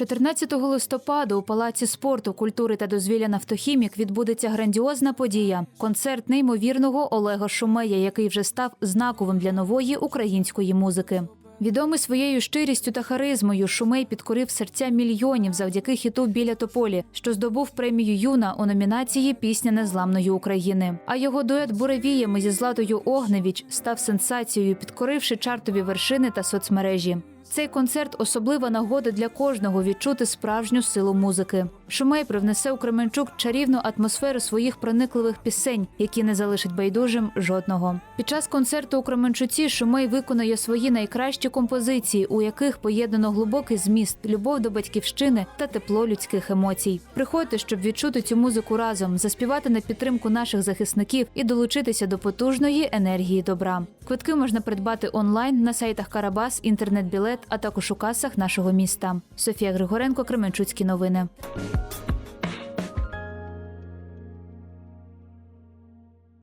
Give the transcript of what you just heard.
14 листопада у Палаці спорту, культури та дозвілля «Нафтохімік» відбудеться грандіозна подія концерт неймовірного Олега Шумея, який вже став знаковим для нової української музики. Відомий своєю щирістю та харизмою, Шумей підкорив серця мільйонів завдяки хіту біля тополі, що здобув премію Юна у номінації Пісня незламної України. А його дует буревіями зі Златою Огневіч став сенсацією, підкоривши чартові вершини та соцмережі. Цей концерт особлива нагода для кожного відчути справжню силу музики. Шумей привнесе у Кременчук чарівну атмосферу своїх проникливих пісень, які не залишать байдужим жодного. Під час концерту у Кременчуці Шумей виконує свої найкращі композиції, у яких поєднано глибокий зміст, любов до батьківщини та тепло людських емоцій. Приходьте, щоб відчути цю музику разом, заспівати на підтримку наших захисників і долучитися до потужної енергії добра. Квитки можна придбати онлайн на сайтах Карабас, інтернет-білет, а також у касах нашого міста. Софія Григоренко, Кременчуцькі новини.